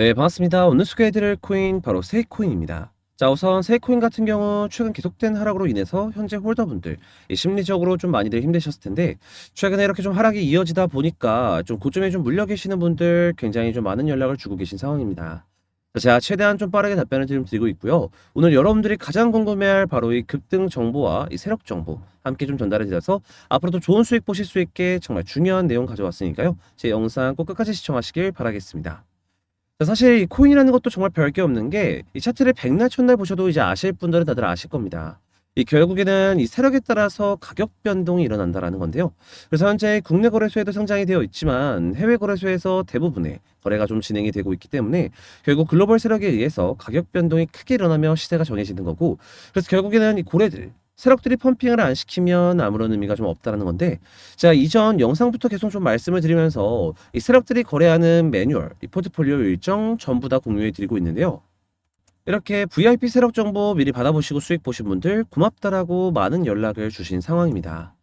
네, 반갑습니다. 오늘 소개해드릴 코인 바로 세이코인입니다. 자, 우선 세이코인 같은 경우 최근 계속된 하락으로 인해서 현재 홀더분들 이 심리적으로 좀 많이들 힘드셨을 텐데 최근에 이렇게 좀 하락이 이어지다 보니까 좀 고점에 좀 물려 계시는 분들 굉장히 좀 많은 연락을 주고 계신 상황입니다. 자, 제가 최대한 좀 빠르게 답변을 좀 드리고 있고요. 오늘 여러분들이 가장 궁금해할 바로 이 급등 정보와 이 세력 정보 함께 좀 전달해 드려서 앞으로도 좋은 수익 보실 수 있게 정말 중요한 내용 가져왔으니까요. 제 영상 꼭 끝까지 시청하시길 바라겠습니다. 자, 사실 이 코인이라는 것도 정말 별게 없는 게 이 차트를 백날 첫날 보셔도 이제 아실 분들은 다들 아실 겁니다. 이 결국에는 이 세력에 따라서 가격 변동이 일어난다라는 건데요. 그래서 현재 국내 거래소에도 상장이 되어 있지만 해외 거래소에서 대부분의 거래가 좀 진행이 되고 있기 때문에 결국 글로벌 세력에 의해서 가격 변동이 크게 일어나며 시세가 정해지는 거고 그래서 결국에는 이 고래들 세력들이 펌핑을 안 시키면 아무런 의미가 좀 없다라는 건데 제가 이전 영상부터 계속 좀 말씀을 드리면서 이 세력들이 거래하는 매뉴얼, 이 포트폴리오 일정 전부 다 공유해 드리고 있는데요. 이렇게 VIP 세력 정보 미리 받아보시고 수익 보신 분들 고맙다라고 많은 연락을 주신 상황입니다.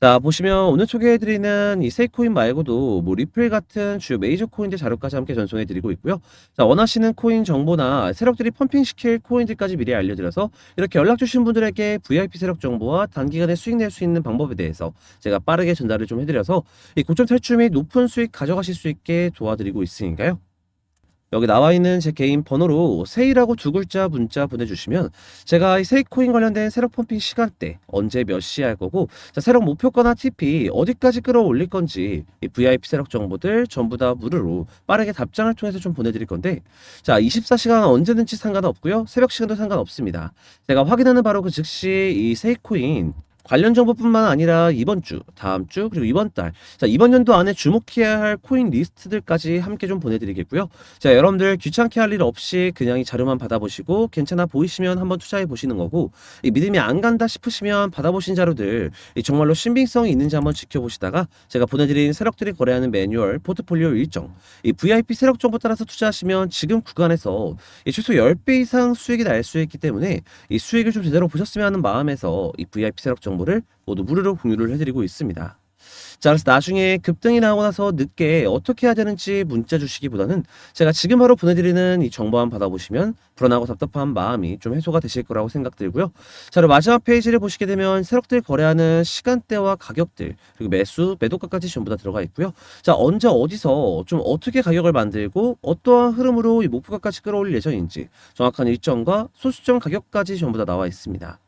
자, 보시면 오늘 소개해드리는 이 세이코인 말고도 뭐 리플 같은 주요 메이저 코인들 자료까지 함께 전송해드리고 있고요. 자, 원하시는 코인 정보나 세력들이 펌핑시킬 코인들까지 미리 알려드려서 이렇게 연락 주신 분들에게 VIP 세력 정보와 단기간에 수익 낼 수 있는 방법에 대해서 제가 빠르게 전달을 좀 해드려서 이 고점 탈출 및 높은 수익 가져가실 수 있게 도와드리고 있으니까요. 여기 나와 있는 제 개인 번호로 세이라고 두 글자 문자 보내주시면 제가 이 세이코인 관련된 세력 펌핑 시간대 언제 몇 시에 할 거고 자, 세력 목표가나 TP 어디까지 끌어올릴 건지 이 VIP 세력 정보들 전부 다 무료로 빠르게 답장을 통해서 좀 보내드릴 건데 자 24시간 언제든지 상관없고요. 새벽 시간도 상관없습니다. 제가 확인하는 바로 그 즉시 이 세이코인 관련 정보뿐만 아니라 이번 주, 다음 주, 그리고 이번 달, 자, 이번 연도 안에 주목해야 할 코인 리스트들까지 함께 좀 보내드리겠고요. 자, 여러분들 귀찮게 할 일 없이 그냥 이 자료만 받아보시고 괜찮아 보이시면 한번 투자해 보시는 거고, 이 믿음이 안 간다 싶으시면 받아보신 자료들, 이 정말로 신빙성이 있는지 한번 지켜보시다가 제가 보내드린 세력들이 거래하는 매뉴얼, 포트폴리오 일정, 이 VIP 세력 정보 따라서 투자하시면 지금 구간에서 이 최소 10배 이상 수익이 날 수 있기 때문에 이 수익을 좀 제대로 보셨으면 하는 마음에서 이 VIP 세력 정보 를 모두 무료로 공유를 해드리고 있습니다. 자, 그래서 나중에 급등이 나오고 나서 늦게 어떻게 해야 되는지 문자 주시기보다는 제가 지금 바로 보내드리는 이 정보만 받아보시면 불안하고 답답한 마음이 좀 해소가 되실 거라고 생각들고요. 자, 그리고 마지막 페이지를 보시게 되면 세력들 거래하는 시간대와 가격들, 그리고 매수, 매도가까지 전부 다 들어가 있고요. 자, 언제 어디서 좀 어떻게 가격을 만들고 어떠한 흐름으로 이 목표가까지 끌어올릴 예정인지 정확한 일정과 소수점 가격까지 전부 다 나와 있습니다.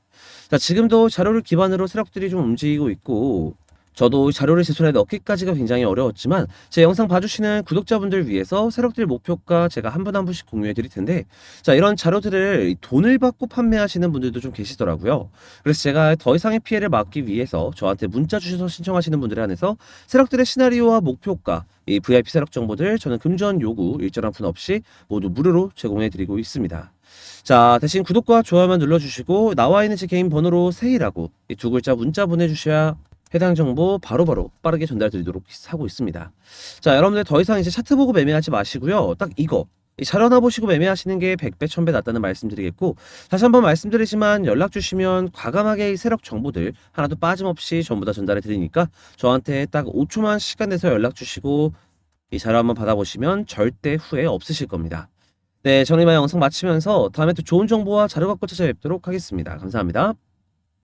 자, 지금도 자료를 기반으로 세력들이 좀 움직이고 있고, 저도 자료를 제 손에 넣기까지가 굉장히 어려웠지만, 제 영상 봐주시는 구독자분들 위해서 세력들 목표가 제가 한 분 한 분씩 공유해 드릴 텐데, 자, 이런 자료들을 돈을 받고 판매하시는 분들도 좀 계시더라고요. 그래서 제가 더 이상의 피해를 막기 위해서 저한테 문자 주셔서 신청하시는 분들에 한해서 세력들의 시나리오와 목표가, 이 VIP 세력 정보들 저는 금전 요구 일정한 분 없이 모두 무료로 제공해 드리고 있습니다. 자, 대신 구독과 좋아요만 눌러주시고 나와 있는 제 개인 번호로 세이라고 이 두 글자 문자 보내주셔야 해당 정보 바로 바로 빠르게 전달드리도록 하고 있습니다. 자, 여러분들 더 이상 이제 차트 보고 매매하지 마시고요. 딱 이거. 이 자료나 보시고 매매하시는 게 100배, 1000배 낫다는 말씀드리겠고, 다시 한번 말씀드리지만 연락 주시면 과감하게 이 세력 정보들 하나도 빠짐없이 전부 다 전달해 드리니까 저한테 딱 5초만 시간 내서 연락 주시고 이 자료 한번 받아보시면 절대 후회 없으실 겁니다. 네, 저는 이만 영상 마치면서 다음에 또 좋은 정보와 자료 갖고 찾아뵙도록 하겠습니다. 감사합니다.